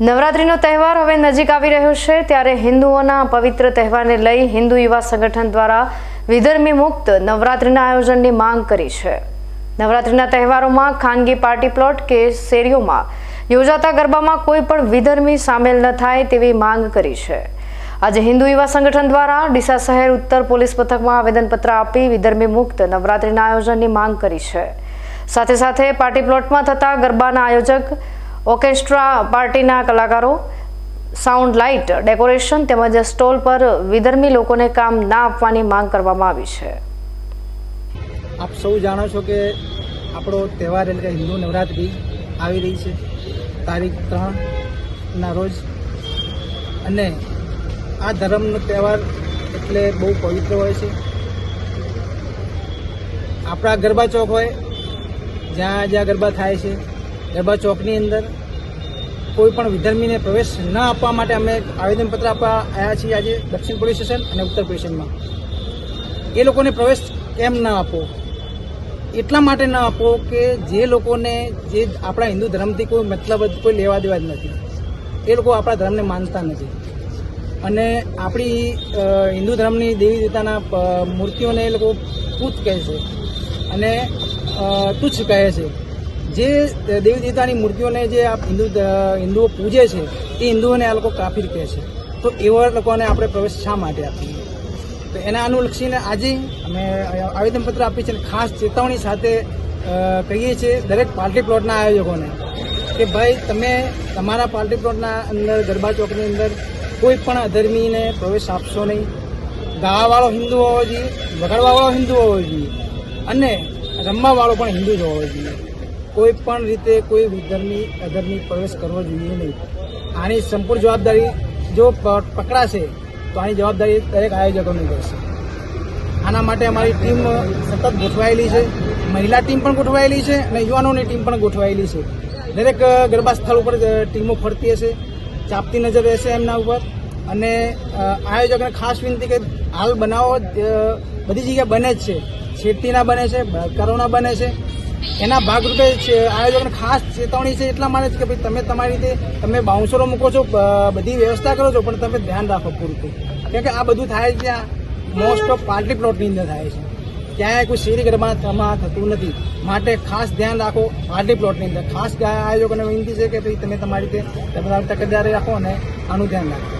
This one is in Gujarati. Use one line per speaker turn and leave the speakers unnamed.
નવરાત્રિનો તહેવાર હવે નજીક આવી રહ્યો છે ત્યારે હિન્દુઓના પવિત્ર તહેવારને લઈ હિન્દુ યુવા સંગઠન દ્વારા વિધર્મી મુક્ત નવરાત્રિના આયોજનની માંગ કરી છે. નવરાત્રિના તહેવારોમાં ખાનગી પાર્ટી પ્લોટ કે શેરીઓમાં યોજાતા ગરબામાં કોઈ પણ વિધર્મી સામેલ ન થાય તેવી માંગ કરી છે. આજે હિન્દુ યુવા સંગઠન દ્વારા ડીસા શહેર ઉત્તર પોલીસ મથકમાં આવેદનપત્ર આપી વિધર્મી મુક્ત નવરાત્રિના આયોજનની માંગ કરી છે. સાથે સાથે પાર્ટી પ્લોટમાં થતા ગરબાના આયોજક ઓર્કેસ્ટ્રા પાર્ટીના કલાકારો, સાઉન્ડ લાઇટ, ડેકોરેશન તેમજ સ્ટોલ પર વિધર્મી લોકોને કામ ના આપવાની માંગ કરવામાં આવી છે.
આપ સૌ જાણો છો કે આપણો તહેવાર એટલે કે હિન્દુ નવરાત્રિ આવી રહી છે. તારીખ ત્રણના રોજ. અને આ ધર્મનો તહેવાર એટલે બહુ પવિત્ર હોય છે. આપણા ગરબા ચોક હોય, જ્યાં જ્યાં ગરબા થાય છે. ગરબા ચોકની અંદર કોઈ પણ વિધર્મીને પ્રવેશ ન આપવા માટે અમે આવેદનપત્ર આપવા આવ્યા છીએ આજે દક્ષિણ પોલીસ સ્ટેશન અને ઉત્તર પોલીસ સ્ટેશનમાં. એ લોકોને પ્રવેશ કેમ ન આપો? એટલા માટે ન આપો કે જે લોકોને જે આપણા હિન્દુ ધર્મથી કોઈ મતલબ કોઈ લેવા દેવા જ નથી. એ લોકો આપણા ધર્મને માનતા નથી. અને આપણી હિન્દુ ધર્મની દેવી દેવતાના મૂર્તિઓને એ લોકો પૂત કહે છે. અને તુચ્છ કહે છે. જે દેવી દેવતાની મૂર્તિઓને જે આ હિન્દુ હિન્દુઓ પૂજે છે, એ હિન્દુઓને આ લોકો કાફીર કહે છે. તો એવા લોકોને આપણે પ્રવેશ શા માટે આપીએ? તો એના અનુલક્ષીને આજે અમે આવેદનપત્ર આપીએ છીએ ખાસ ચેતવણી સાથે કહીએ છીએ દરેક પાર્ટી પ્લોટના આયોજકોને કે ભાઈ, તમે તમારા પાર્ટી પ્લોટના અંદર, ગરબા ચોકની અંદર કોઈ પણ અધર્મીને પ્રવેશ આપશો નહીં. ગાવાવાળો હિન્દુ હોવો જોઈએ, વગાડવાવાળો હિન્દુ હોવો જોઈએ અને રમવાવાળો પણ હિન્દુ જ હોવો જોઈએ. કોઈ પણ રીતે કોઈ ધર્મની અધર્મી પ્રવેશ કરવો જોઈએ નહીં. આની સંપૂર્ણ જવાબદારી જો પકડાશે, તો આની જવાબદારી દરેક આયોજકોની રહેશે. આના માટે અમારી ટીમ સતત ગોઠવાયેલી છે. મહિલા ટીમ પણ ગોઠવાયેલી છે અને યુવાનોની ટીમ પણ ગોઠવાયેલી છે. દરેક ગરબા સ્થળ ઉપર ટીમો ફરતી હશે, ચાપતી નજર રહેશે એમના ઉપર. અને આયોજકને ખાસ વિનંતી કે હાલ બનાવો બધી જગ્યા બને જ છે. છેડતીના બને છે બળાત્કારોના બને છે. એના ભાગરૂપે આયોજકોને ખાસ ચેતવણી છે એટલા માટે છે કે ભાઈ તમે તમારી રીતે, તમે બાઉન્સરો મૂકો છો બધી વ્યવસ્થા કરો છો, પણ તમે ધ્યાન રાખો પૂરતું કેમ કે આ બધું થાય છે મોસ્ટ ઓફ પાર્ટી પ્લોટની અંદર થાય છે. ક્યાંય કોઈ શેરી ગરબામાં થતું નથી. માટે ખાસ ધ્યાન રાખો પાર્ટી પ્લોટની અંદર. ખાસ આયોજકોને વિનંતી છે કે ભાઈ તમે તમારી રીતે, તમે તકેદારી રાખો અને આનું ધ્યાન રાખો.